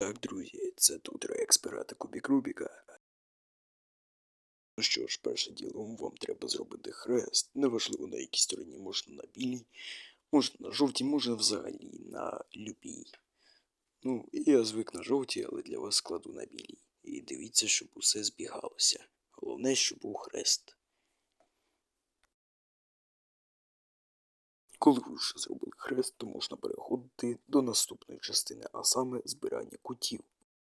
Так, друзі, це тут реексперата Кубік Рубіка. Ну що ж, перше діло, вам треба зробити хрест. Неважливо на якій стороні, можна на білій, можна на жовтій, можна взагалі на любій. Ну, я звик на жовтій, але для вас складу на білій. І дивіться, щоб усе збігалося. Головне, щоб був хрест. Коли ви вже зробили хрест, то можна переходити до наступної частини, а саме збирання кутів.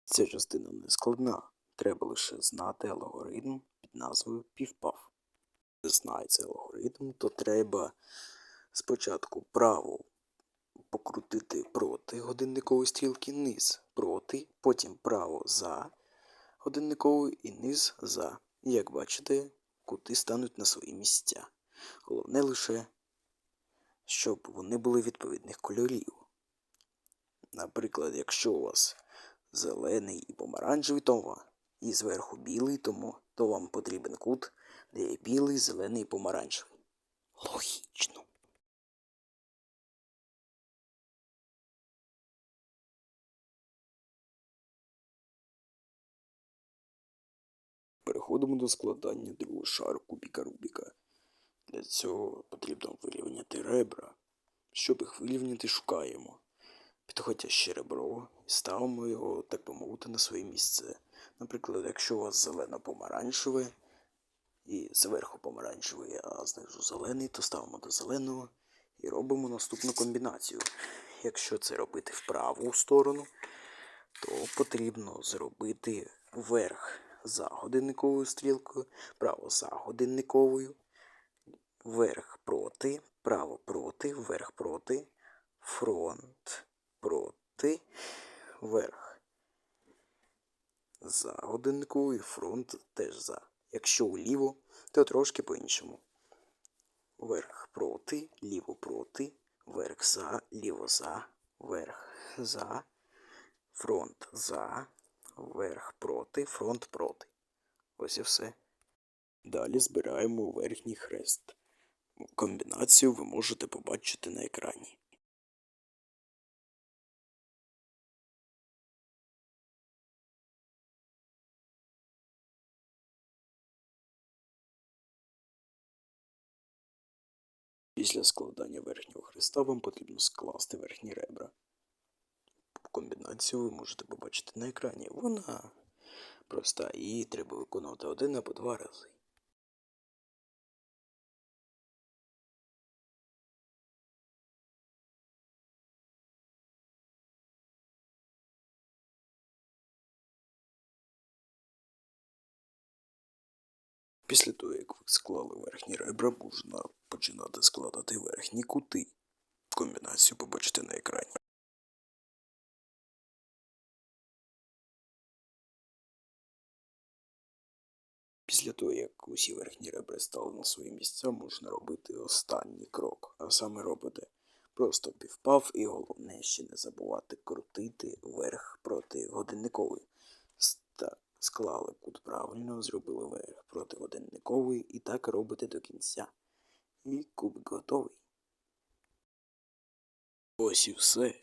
Ця частина не складна, треба лише знати алгоритм під назвою півпав. Не знає цей алгоритм, то треба спочатку право покрутити проти годинникової стрілки, низ проти, потім право за годинниковою і низ за. І як бачите, кути стануть на свої місця. Головне лише щоб вони були відповідних кольорів. Наприклад, якщо у вас зелений і помаранчевий, то і зверху білий, тому то вам потрібен кут, де є білий, зелений і помаранчевий. Логічно. Переходимо до складання другого шару кубіка Рубіка. Для цього потрібно вирівняти ребра. Щоб їх вирівняти, шукаємо підходяще ребро і ставимо його, так би мовити, на своє місце. Наприклад, якщо у вас зелено-помаранчеве і зверху помаранчевий, а знизу зелений, то ставимо до зеленого і робимо наступну комбінацію. Якщо це робити в праву сторону, то потрібно зробити вверх за годинниковою стрілкою, право за годинниковою, вверх проти, право проти, вверх проти, фронт проти, вверх. За годинниковою, фронт теж за. Якщо вліво, то трошки по-іншому. Вверх проти, ліво проти, вверх за, ліво за, вверх за, фронт за, вверх проти, фронт проти. Ось і все. Далі збираємо верхній хрест. Комбінацію ви можете побачити на екрані. Після складання верхнього хреста вам потрібно скласти верхні ребра. Комбінацію ви можете побачити на екрані. Вона проста, її треба виконувати один або два рази. Після того, як ви склали верхні ребра, можна починати складати верхні кути. Комбінацію побачите на екрані. Після того, як усі верхні ребра стали на свої місця, можна робити останній крок. А саме робите просто півпав і головне ще не забувати крутити вверх проти годинникової. Склали кут правильно, зробили верх противодинниковий і так робите до кінця. І кубик готовий. Ось і все.